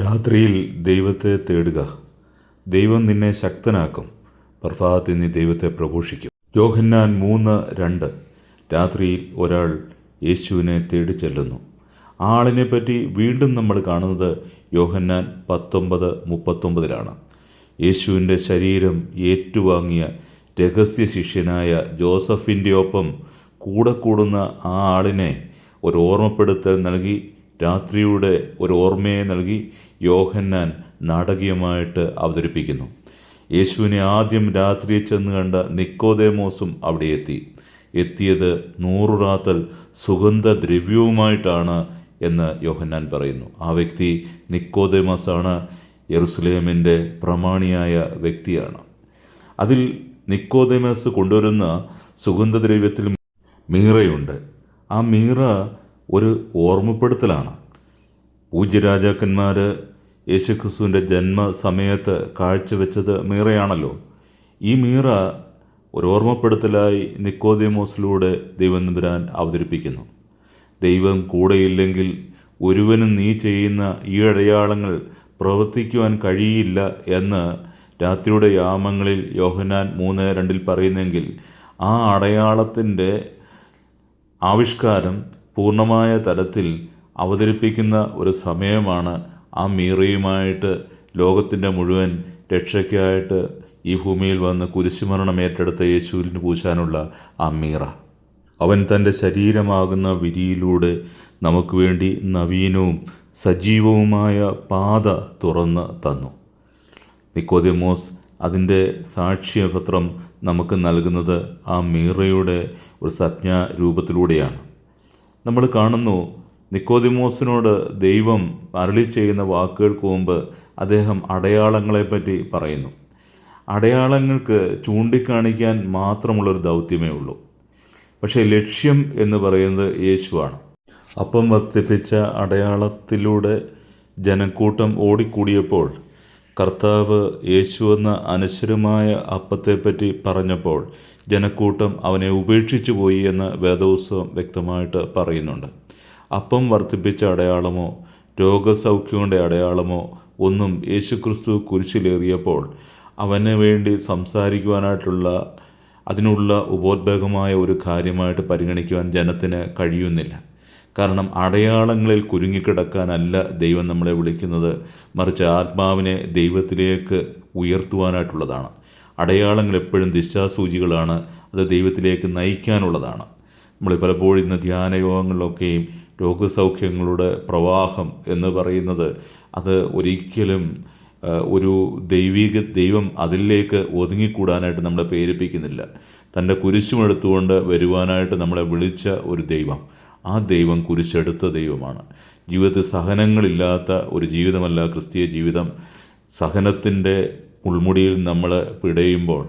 രാത്രിയിൽ ദൈവത്തെ തേടുക. ദൈവം നിന്നെ ശക്തനാക്കും. പ്രഭാതത്തിൽ നീ ദൈവത്തെ പ്രഘോഷിക്കും. യോഹന്നാൻ മൂന്ന് രണ്ട്. രാത്രിയിൽ ഒരാൾ യേശുവിനെ തേടി ചെല്ലുന്നു. ആളിനെ പറ്റി വീണ്ടും നമ്മൾ കാണുന്നത് യോഹന്നാൻ പത്തൊമ്പത് മുപ്പത്തൊമ്പതിലാണ്. യേശുവിന്റെ ശരീരം ഏറ്റുവാങ്ങിയ രഹസ്യ ശിഷ്യനായ ജോസഫിന്റെ ഒപ്പം കൂടെ കൂടുന്ന ആ ആളിനെ ഒരു ഓർമ്മപ്പെടുത്തൽ നൽകി രാത്രിയുടെ ഒരു ഓർമ്മയെ നൽകി യോഹന്നാൻ നാടകീയമായിട്ട് അവതരിപ്പിക്കുന്നു. യേശുവിനെ ആദ്യം രാത്രി ചെന്ന് കണ്ട നിക്കോദേമോസും അവിടെ എത്തി. എത്തിയത് നൂറു റാത്തൽ സുഗന്ധദ്രവ്യവുമായിട്ടാണ് എന്ന് യോഹന്നാൻ പറയുന്നു. ആ വ്യക്തി നിക്കോദേമസാണ് യെറുസലേമിന്റെ പ്രമാണിയായ വ്യക്തിയാണ്. അതിൽ നിക്കോദേമസ് കൊണ്ടുവരുന്ന സുഗന്ധദ്രവ്യത്തിൽ മീറയുണ്ട്. ആ മീറ ഒരു ഓർമ്മപ്പെടുത്തലാണ്. പൂജ്യരാജാക്കന്മാർ യേശുക്രിസ്തുവിന്റെ ജന്മസമയത്ത് കാഴ്ചവെച്ചത് മീറയാണല്ലോ. ഈ മീറ ഒരു ഓർമ്മപ്പെടുത്തലായി നിക്കോദേമോസിലൂടെ ദൈവം നമ്പുരാൻ അവതരിപ്പിക്കുന്നു. ദൈവം കൂടെയില്ലെങ്കിൽ ഒരുവനും നീ ചെയ്യുന്ന ഈ അടയാളങ്ങൾ പ്രവർത്തിക്കുവാൻ കഴിയില്ല എന്ന് രാത്രിയുടെ യാമങ്ങളിൽ യോഹനാൻ മൂന്ന് രണ്ടിൽ പറയുന്നെങ്കിൽ ആ അടയാളത്തിന്റെ ആവിഷ്കാരം പൂർണമായ തലത്തിൽ അവതരിപ്പിക്കുന്ന ഒരു സമയമാണ് ആ മീറയുമായിട്ട് ലോകത്തിന്റെ മുഴുവൻ രക്ഷയ്ക്കായിട്ട് ഈ ഭൂമിയിൽ വന്ന് കുരിശുമരണം ഏറ്റെടുത്ത യേശുവിന് പൂശാനുള്ള ആ മീറ. അവൻ തന്റെ ശരീരമാകുന്ന വിരിയിലൂടെ നമുക്ക് വേണ്ടി നവീനവും സജീവവുമായ പാത തുറന്ന് തന്നു. നിക്കോദിമോസ് അതിന്റെ സാക്ഷ്യപത്രം നമുക്ക് നൽകുന്നത് ആ മീറയുടെ ഒരു സജ്ഞാ രൂപത്തിലൂടെയാണ് നമ്മൾ കാണുന്നു നിക്കോദിമോസിനോട് ദൈവം അരളി ചെയ്യുന്ന വാക്കുകൾക്ക് മുമ്പ് അദ്ദേഹം അടയാളങ്ങളെപ്പറ്റി പറയുന്നു. അടയാളങ്ങൾക്ക് ചൂണ്ടിക്കാണിക്കാൻ മാത്രമുള്ളൊരു ദൗത്യമേ ഉള്ളൂ. പക്ഷേ ലക്ഷ്യം എന്ന് പറയുന്നത് യേശുവാണ്. അപ്പം വർദ്ധിപ്പിച്ച അടയാളത്തിലൂടെ ജനക്കൂട്ടം ഓടിക്കൂടിയപ്പോൾ കർത്താവ് യേശു എന്ന അനശ്വരമായ അപ്പത്തെപ്പറ്റി പറഞ്ഞപ്പോൾ ജനക്കൂട്ടം അവനെ ഉപേക്ഷിച്ചു പോയി എന്ന് വേദോത്സവം വ്യക്തമായിട്ട് പറയുന്നുണ്ട്. അപ്പം വർദ്ധിപ്പിച്ച അടയാളമോ രോഗസൗഖ്യങ്ങളുടെ അടയാളമോ ഒന്നും യേശുക്രിസ്തു കുരിശിലേറിയപ്പോൾ അവന് വേണ്ടി സംസാരിക്കുവാനായിട്ടുള്ള അതിനുള്ള ഉപോദ്ബേഗമായ ഒരു കാര്യമായിട്ട് പരിഗണിക്കുവാൻ ജനത്തിന് കഴിയുന്നില്ല. കാരണം അടയാളങ്ങളിൽ കുരുങ്ങിക്കിടക്കാനല്ല ദൈവം നമ്മളെ വിളിക്കുന്നത്. മറിച്ച് ആത്മാവിനെ ദൈവത്തിലേക്ക് ഉയർത്തുവാനായിട്ടുള്ളതാണ്. അടയാളങ്ങൾ എപ്പോഴും ദിശാസൂചികളാണ്. അത് ദൈവത്തിലേക്ക് നയിക്കാനുള്ളതാണ്. നമ്മൾ പലപ്പോഴും ഇന്ന് ധ്യാനയോഗങ്ങളിലൊക്കെയും രോഗസൗഖ്യങ്ങളുടെ പ്രവാഹം എന്ന് പറയുന്നത് അത് ഒരിക്കലും ഒരു ദൈവിക ദൈവം അതിലേക്ക് ഒതുങ്ങിക്കൂടാനായിട്ട് നമ്മളെ പ്രേരിപ്പിക്കുന്നില്ല. തന്റെ കുരിശുമെടുത്തുകൊണ്ട് വരുവാനായിട്ട് നമ്മളെ വിളിച്ച ഒരു ദൈവം ആ ദൈവം കുരിശെടുത്ത ദൈവമാണ്. ജീവിതത്തിൽ സഹനങ്ങളില്ലാത്ത ഒരു ജീവിതമല്ല ക്രിസ്തീയ ജീവിതം. സഹനത്തിന്റെ ഉൾമുടിയിൽ നമ്മൾ പിടയുമ്പോൾ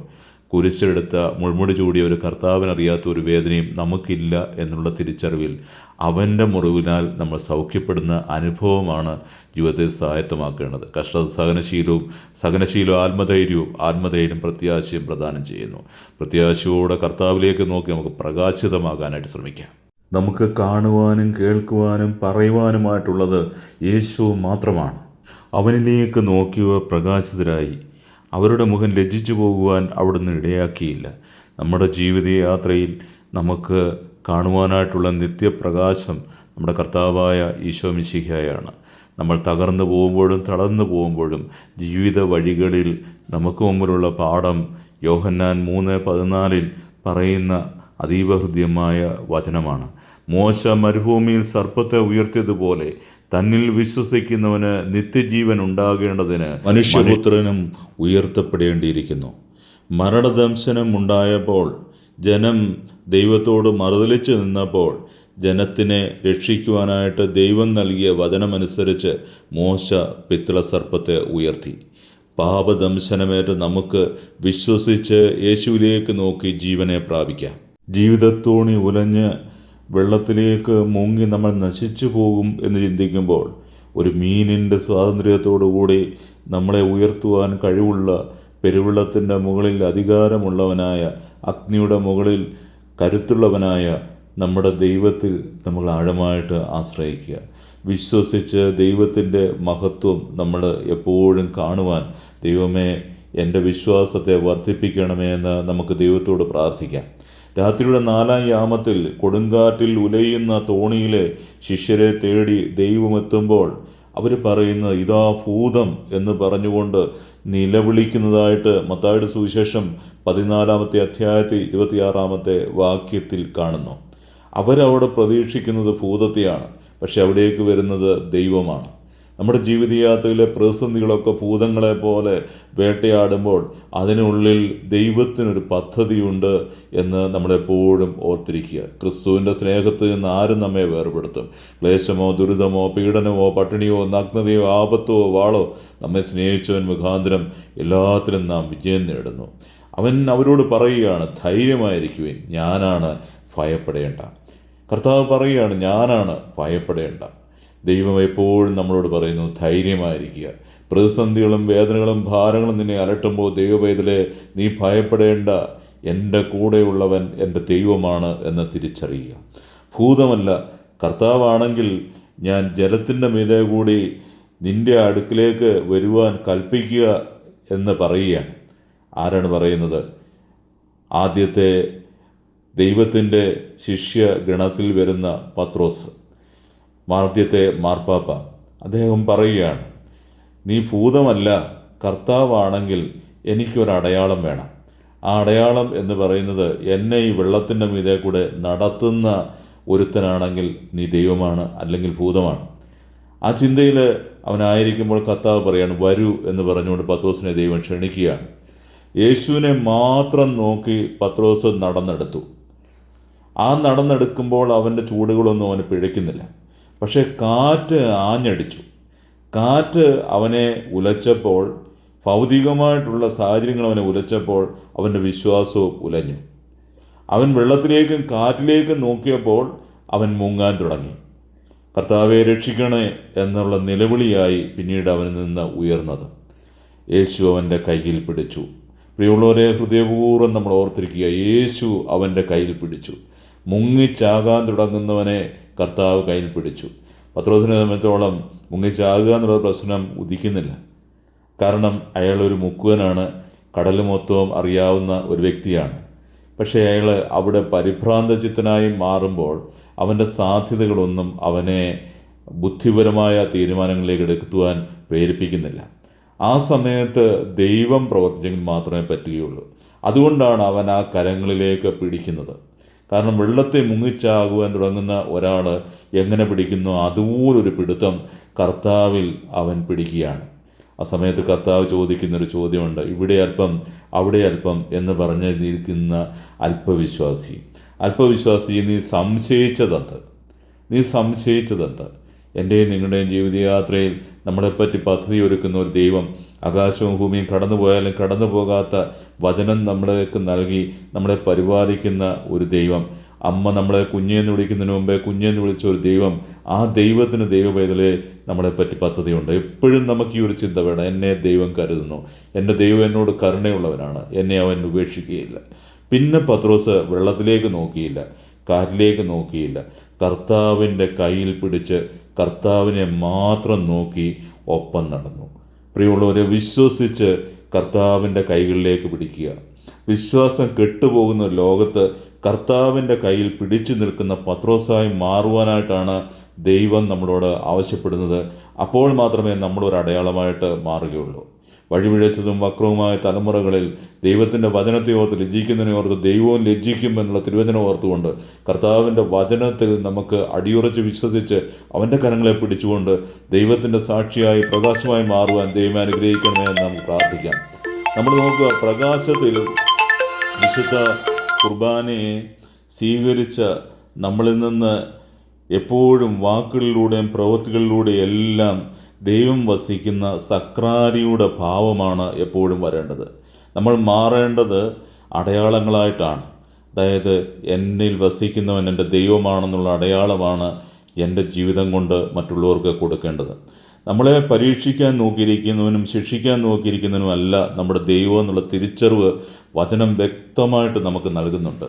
കുരിശെടുത്ത മുൾമുടി ചൂടിയ ഒരു കർത്താവിനറിയാത്ത ഒരു വേദനയും നമുക്കില്ല എന്നുള്ള തിരിച്ചറിവിൽ അവന്റെ മുറിവിനാൽ നമ്മൾ സൗഖ്യപ്പെടുന്ന അനുഭവമാണ് ജീവിതത്തെ സ്വായത്തമാക്കേണ്ടത് കഷ്ട സഹനശീലവും സഹനശീലവും ആത്മധൈര്യവും ആത്മധൈര്യം പ്രത്യാശയും പ്രദാനം ചെയ്യുന്നു. പ്രത്യാശയോടെ കർത്താവിലേക്ക് നോക്കി നമുക്ക് പ്രകാശിതമാകാനായിട്ട് ശ്രമിക്കാം. നമുക്ക് കാണുവാനും കേൾക്കുവാനും പറയുവാനുമായിട്ടുള്ളത് യേശു മാത്രമാണ്. അവനിലേക്ക് നോക്കിയവ പ്രകാശിതരായി. അവരുടെ മുഖം ലജ്ജിച്ചു പോകുവാൻ അവിടുന്ന് ഇടയാക്കിയില്ല. നമ്മുടെ ജീവിതയാത്രയിൽ നമുക്ക് കാണുവാനായിട്ടുള്ള നിത്യപ്രകാശം നമ്മുടെ കർത്താവായ ഈശോ മിശിഹയാണ്. നമ്മൾ തകർന്നു പോകുമ്പോഴും തളർന്നു പോകുമ്പോഴും ജീവിത വഴികളിൽ നമുക്ക് മുമ്പിലുള്ള പാഠം യോഹന്നാൻ മൂന്ന് പതിനാലിൽ പറയുന്ന അതീവ ഹൃദ്യമായ വചനമാണ്. മോശ മരുഭൂമിയിൽ സർപ്പത്തെ ഉയർത്തിയതുപോലെ തന്നിൽ വിശ്വസിക്കുന്നവന് നിത്യജീവൻ ഉണ്ടാകേണ്ടതിന് മനുഷ്യപുത്രനും ഉയർത്തപ്പെടേണ്ടിയിരിക്കുന്നു. മരണദംശനം ഉണ്ടായപ്പോൾ ജനം ദൈവത്തോട് മറുതലിച്ചു നിന്നപ്പോൾ ജനത്തിനെ രക്ഷിക്കുവാനായിട്ട് ദൈവം നൽകിയ വചനമനുസരിച്ച് മോശ പിത്തള സർപ്പത്തെ ഉയർത്തി. പാപദംശനമേറ്റ് നമുക്ക് വിശ്വസിച്ച് യേശുവിലേക്ക് നോക്കി ജീവനെ പ്രാപിക്കാം. ജീവിതത്തോണി ഉലഞ്ഞ് വെള്ളത്തിലേക്ക് മുങ്ങി നമ്മൾ നശിച്ചു പോകും എന്ന് ചിന്തിക്കുമ്പോൾ ഒരു മീനിന്റെ സ്വാതന്ത്ര്യത്തോടുകൂടി നമ്മളെ ഉയർത്തുവാൻ കഴിവുള്ള പെരുവെള്ളത്തിന്റെ മുകളിൽ അധികാരമുള്ളവനായ അഗ്നിയുടെ മുകളിൽ കരുത്തുള്ളവനായ നമ്മുടെ ദൈവത്തിൽ നമ്മൾ ആഴമായിട്ട് ആശ്രയിക്കുക. വിശ്വസിച്ച് ദൈവത്തിന്റെ മഹത്വം നമ്മൾ എപ്പോഴും കാണുവാൻ ദൈവമേ എന്റെ വിശ്വാസത്തെ വർദ്ധിപ്പിക്കണമേ എന്ന് നമുക്ക് ദൈവത്തോട് പ്രാർത്ഥിക്കാം. രാത്രിയുടെ നാലാം യാമത്തിൽ കൊടുങ്കാറ്റിൽ ഉലയുന്ന തോണിയിലെ ശിഷ്യരെ തേടി ദൈവമെത്തുമ്പോൾ അവർ പറയുന്നത് ഇതാ ഭൂതം എന്ന് പറഞ്ഞുകൊണ്ട് നിലവിളിക്കുന്നതായിട്ട് മത്തായുടെ സുവിശേഷം പതിനാലാമത്തെ അധ്യായത്തിൽ ഇരുപത്തിയാറാമത്തെ വാക്യത്തിൽ കാണുന്നു. അവരവിടെ പ്രതീക്ഷിക്കുന്നത് ഭൂതത്തെയാണ് പക്ഷെ അവിടേക്ക് വരുന്നത് ദൈവമാണ്. നമ്മുടെ ജീവിതയാത്രയിലെ പ്രതിസന്ധികളൊക്കെ ഭൂതങ്ങളെ പോലെ വേട്ടയാടുമ്പോൾ അതിനുള്ളിൽ ദൈവത്തിനൊരു പദ്ധതിയുണ്ട് എന്ന് നമ്മളെപ്പോഴും ഓർത്തിരിക്കുക. ക്രിസ്തുവിന്റെ സ്നേഹത്തിൽ നിന്ന് ആരും നമ്മെ വേർപെടുത്തും. ക്ലേശമോ ദുരിതമോ പീഡനമോ പട്ടിണിയോ നഗ്നതയോ ആപത്തോ വാളോ നമ്മെ സ്നേഹിച്ചവൻ മുഖാന്തരം എല്ലാത്തിലും നാം വിജയം നേടുന്നു. അവൻ അവരോട് പറയുകയാണ് ധൈര്യമായിരിക്കുവിൻ ഞാനാണ് ഭയപ്പെടേണ്ട. കർത്താവ് പറയുകയാണ് ഞാനാണ് ഭയപ്പെടേണ്ട. ദൈവം എപ്പോഴും നമ്മളോട് പറയുന്നു ധൈര്യമായിരിക്കുക. പ്രതിസന്ധികളും വേദനകളും ഭാരങ്ങളും നിന്നെ അലട്ടുമ്പോൾ ദൈവവേദലെ നീ ഭയപ്പെടേണ്ട എന്റെ കൂടെയുള്ളവൻ എന്റെ ദൈവമാണ് എന്ന് തിരിച്ചറിയുക. ഭൂതമല്ല കർത്താവാണെങ്കിൽ ഞാൻ ജലത്തിന്റെ മീതെ കൂടി നിന്റെ അടുക്കിലേക്ക് വരുവാൻ കൽപ്പിക്കുക എന്ന് പറയുകയാണ്. ആരാണ് പറയുന്നത്? ആദ്യത്തെ ദൈവത്തിന്റെ ശിഷ്യ ഗണത്തിൽ വരുന്ന പത്രോസ്. മാർദ്യത്തെ മാർപ്പാപ്പ. അദ്ദേഹം പറയുകയാണ് നീ ഭൂതമല്ല കർത്താവാണെങ്കിൽ എനിക്കൊരടയാളം വേണം. ആ അടയാളം എന്ന് പറയുന്നത് എന്നെ ഈ വെള്ളത്തിന്റെ മീതെ കൂടെ നടത്തുന്ന ഒരുത്തനാണെങ്കിൽ നീ ദൈവമാണ് അല്ലെങ്കിൽ ഭൂതമാണ്. ആ ചിന്തയിൽ അവനായിരിക്കുമ്പോൾ കർത്താവ് പറയാണ് വരൂ എന്ന് പറഞ്ഞുകൊണ്ട് പത്രോസിനെ ദൈവം ക്ഷണിക്കുകയാണ്. യേശുവിനെ മാത്രം നോക്കി പത്രോസ് നടന്നെടുത്തു. ആ നടന്നെടുക്കുമ്പോൾ അവന്റെ ചൂടുകളൊന്നും അവന് പിഴയ്ക്കുന്നില്ല. പക്ഷേ കാറ്റ് ആഞ്ഞടിച്ചു. കാറ്റ് അവനെ ഉലച്ചപ്പോൾ ഭൗതികമായിട്ടുള്ള സാഹചര്യങ്ങൾ അവനെ ഉലച്ചപ്പോൾ അവന്റെ വിശ്വാസവും ഉലഞ്ഞു. അവൻ വെള്ളത്തിലേക്കും കാറ്റിലേക്കും നോക്കിയപ്പോൾ അവൻ മുങ്ങാൻ തുടങ്ങി. കർത്താവെ രക്ഷിക്കണേ എന്നുള്ള നിലവിളിയായി പിന്നീട് അവനിൽ നിന്ന് ഉയർന്നത്. യേശു അവന്റെ കയ്യിൽ പിടിച്ചു. പ്രിയമുള്ളവരെ ഹൃദയപൂർവം നമ്മൾ ഓർത്തിരിക്കുക യേശു അവന്റെ കയ്യിൽ പിടിച്ചു. മുങ്ങിച്ചാകാൻ തുടങ്ങുന്നവനെ കർത്താവ് കയ്യിൽ പിടിച്ചു. പത്രോസിനെ സംബന്ധിച്ചോളം മുങ്ങിച്ചാകുക എന്നുള്ള പ്രശ്നം ഉദിക്കുന്നില്ല. കാരണം അയാൾ ഒരു മുക്കുവനാണ് കടൽ മൊത്തവും അറിയാവുന്ന ഒരു വ്യക്തിയാണ്. പക്ഷേ അയാൾ അവിടെ പരിഭ്രാന്തചിത്തനായി മാറുമ്പോൾ അവന്റെ സാധ്യതകളൊന്നും അവനെ ബുദ്ധിപരമായ തീരുമാനങ്ങളിലേക്ക് എടുക്കുവാൻ പ്രേരിപ്പിക്കുന്നില്ല. ആ സമയത്ത് ദൈവം പ്രവർത്തിച്ചെങ്കിൽ മാത്രമേ പറ്റുകയുള്ളൂ. അതുകൊണ്ടാണ് അവൻ ആ കരങ്ങളിലേക്ക് പിടിക്കുന്നത്. കാരണം വെള്ളത്തെ മുങ്ങിച്ചാകുവാൻ തുടങ്ങുന്ന ഒരാൾ എങ്ങനെ പിടിക്കുന്നു? അതുപോലൊരു പിടുത്തം കർത്താവിൽ അവൻ പിടിക്കുകയാണ്. ആ സമയത്ത് കർത്താവ് ചോദിക്കുന്നൊരു ചോദ്യമുണ്ട്. ഇവിടെ അല്പം അവിടെ അല്പം എന്ന് പറഞ്ഞിരിക്കുന്ന അല്പവിശ്വാസി. അല്പവിശ്വാസി നീ സംശയിച്ചതെന്ത്? നീ സംശയിച്ചതെന്ത്? എന്റെയും നിങ്ങളുടെയും ജീവിതയാത്രയിൽ നമ്മളെപ്പറ്റി പദ്ധതി ഒരുക്കുന്ന ഒരു ദൈവം. ആകാശവും ഭൂമിയും കടന്നു പോയാലും കടന്നു പോകാത്ത വചനം നമ്മളേക്ക് നൽകി നമ്മളെ പരിപാലിക്കുന്ന ഒരു ദൈവം. അമ്മ നമ്മളെ കുഞ്ഞെന്ന് വിളിക്കുന്നതിന് മുമ്പേ കുഞ്ഞെന്ന് വിളിച്ച ഒരു ദൈവം. ആ ദൈവത്തിന് ദൈവവേദലെ നമ്മളെപ്പറ്റി പദ്ധതിയുണ്ട്. എപ്പോഴും നമുക്ക് ഈ ഒരു ചിന്ത വേണം. എന്നെ ദൈവം കരുതുന്നു. എന്റെ ദൈവം എന്നോട് കരുണയുള്ളവനാണ്. എന്നെ അവൻ ഉപേക്ഷിക്കുകയില്ല. പിന്നെ പത്രോസ് വെള്ളത്തിലേക്ക് നോക്കിയില്ല. കാറ്റിലേക്ക് നോക്കിയില്ല. കർത്താവിന്റെ കയ്യിൽ പിടിച്ച് കർത്താവിനെ മാത്രം നോക്കി ഒപ്പം നടന്നു. പ്രിയമുള്ളവരെ വിശ്വസിച്ച് കർത്താവിന്റെ കൈകളിലേക്ക് പിടിക്കുക. വിശ്വാസം കെട്ടുപോകുന്ന ലോകത്ത് കർത്താവിന്റെ കയ്യിൽ പിടിച്ചു നിൽക്കുന്ന പത്രോസായി മാറുവാനായിട്ടാണ് ദൈവം നമ്മളോട് ആവശ്യപ്പെടുന്നത്. അപ്പോൾ മാത്രമേ നമ്മളൊരു അടയാളമായിട്ട് മാറുകയുള്ളൂ. വഴിപിഴച്ചതും വക്രവുമായ തലമുറകളിൽ ദൈവത്തിന്റെ വചനത്തെ ഓർത്ത് ലജ്ജിക്കുന്നതിനെ ഓർത്ത് ദൈവവും ലജ്ജിക്കും എന്നുള്ള തിരുവചനം ഓർത്തുകൊണ്ട് കർത്താവിന്റെ വചനത്തിൽ നമുക്ക് അടിയുറച്ച് വിശ്വസിച്ച് അവന്റെ കരങ്ങളെ പിടിച്ചുകൊണ്ട് ദൈവത്തിന്റെ സാക്ഷിയായി പ്രകാശമായി മാറുവാൻ ദൈവം അനുഗ്രഹിക്കണമേ എന്ന് നമുക്ക് പ്രാർത്ഥിക്കാം. നമ്മൾ നോക്കുക പ്രകാശത്തിൽ വിശുദ്ധ കുർബാനയെ സ്വീകരിച്ച നമ്മളിൽ നിന്ന് എപ്പോഴും വാക്കുകളിലൂടെയും പ്രവൃത്തികളിലൂടെയും എല്ലാം ദൈവം വസിക്കുന്ന സക്രാരിയുടെ ഭാവമാണ് എപ്പോഴും വരേണ്ടത്. നമ്മൾ മാറേണ്ടത് അടയാളങ്ങളായിട്ടാണ്. അതായത് എന്നിൽ വസിക്കുന്നവൻ എന്റെ ദൈവമാണെന്നുള്ള അടയാളമാണ് എന്റെ ജീവിതം കൊണ്ട് മറ്റുള്ളവർക്ക് കൊടുക്കേണ്ടത്. നമ്മളെ പരീക്ഷിക്കാൻ നോക്കിയിരിക്കുന്നവനും ശിക്ഷിക്കാൻ നോക്കിയിരിക്കുന്നവനും അല്ല നമ്മുടെ ദൈവം എന്നുള്ള തിരിച്ചറിവ് വചനം വ്യക്തമായിട്ട് നമുക്ക് നൽകുന്നുണ്ട്.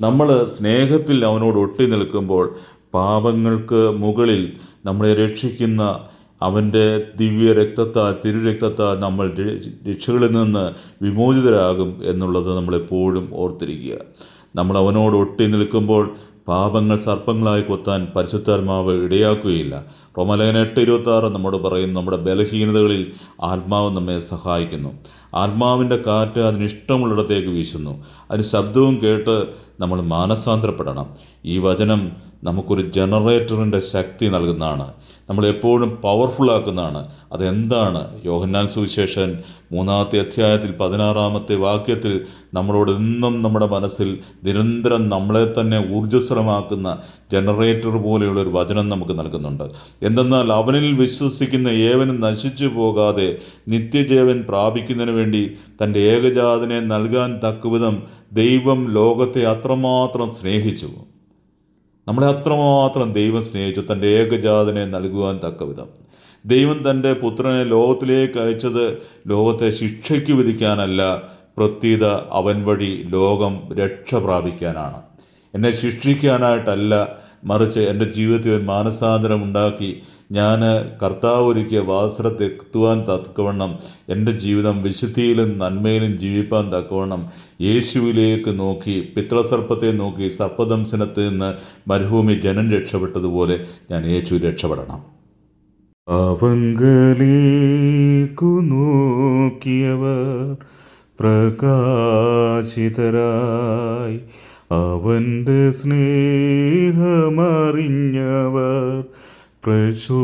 നമ്മൾ സ്നേഹത്തിൽ അവനോട് ഒട്ടി നിൽക്കുമ്പോൾ പാപങ്ങൾക്ക് മുകളിൽ നമ്മളെ രക്ഷിക്കുന്ന അവന്റെ ദിവ്യ രക്തത്താൽ തിരുരക്തത്താൽ നമ്മൾ രക്ഷകളിൽ നിന്ന് വിമോചിതരാകും എന്നുള്ളത് നമ്മളെപ്പോഴും ഓർത്തിരിക്കുക. നമ്മൾ അവനോട് ഒട്ടി നിൽക്കുമ്പോൾ പാപങ്ങൾ സർപ്പങ്ങളായി കൊത്താൻ പരിശുദ്ധാത്മാവ് ഇടയാക്കുകയില്ല. റോമലേഖന എട്ട് ഇരുപത്തി ആറ് നമ്മോട് പറയും നമ്മുടെ ബലഹീനതകളിൽ ആത്മാവ് നമ്മെ സഹായിക്കുന്നു. ആത്മാവിന്റെ കാറ്റ് അതിനിഷ്ടമുള്ളിടത്തേക്ക് വീശുന്നു. അതിന് ശബ്ദവും കേട്ട് നമ്മൾ മാനസാന്തരപ്പെടണം. ഈ വചനം നമുക്കൊരു ജനറേറ്ററിന്റെ ശക്തി നൽകുന്നതാണ്. നമ്മളെപ്പോഴും പവർഫുള്ളാക്കുന്നതാണ് അതെന്താണ്? യോഹന്നാൻ സുവിശേഷൻ മൂന്നാമത്തെ അധ്യായത്തിൽ പതിനാറാമത്തെ വാക്യത്തിൽ നമ്മളോട് എന്നും നമ്മുടെ മനസ്സിൽ നിരന്തരം നമ്മളെ തന്നെ ഊർജസ്വലമാക്കുന്ന ജനറേറ്റർ പോലെയുള്ള ഒരു വചനം നമുക്ക് നൽകുന്നുണ്ട്. എന്തെന്നാൽ അവനിൽ വിശ്വസിക്കുന്ന ഏവനും നശിച്ചു പോകാതെ നിത്യജീവൻ പ്രാപിക്കുന്നതിന് വേണ്ടി തന്റെ ഏകജാതനെ നൽകാൻ തക്കവിധം ദൈവം ലോകത്തെ അത്രമാത്രം സ്നേഹിച്ചു. നമ്മളെ അത്രമാത്രം ദൈവം സ്നേഹിച്ചു തന്റെ ഏകജാതനെ നൽകുവാൻ തക്കവിധം. ദൈവം തന്റെ പുത്രനെ ലോകത്തിലേക്ക് അയച്ചത് ലോകത്തെ ശിക്ഷയ്ക്ക് വിധിക്കാനല്ല പ്രത്യേക അവൻ വഴി ലോകം രക്ഷ പ്രാപിക്കാനാണ്. എന്നെ ശിക്ഷിക്കാനായിട്ടല്ല മറിച്ച് എന്റെ ജീവിതത്തിൽ ഒരു മാനസാന്തരം ഉണ്ടാക്കി ഞാൻ കർത്താവ് ഒരുക്കിയ വാസരത്തെത്തുവാൻ തക്കവണ്ണം എന്റെ ജീവിതം വിശുദ്ധിയിലും നന്മയിലും ജീവിപ്പാൻ തക്കവണ്ണം യേശുവിലേക്ക് നോക്കി പിത്രസർപ്പത്തെ നോക്കി സർപ്പദംശനത്തിൽ നിന്ന് മരുഭൂമി ജനം രക്ഷപ്പെട്ടതുപോലെ ഞാൻ യേശു രക്ഷപ്പെടണം. അവങ്കലേക്കു നോക്കിയവർ പ്രകാശിതരായി. അവന്റെ സ്നേഹമറിഞ്ഞവർ പ്രശോഭിതരായി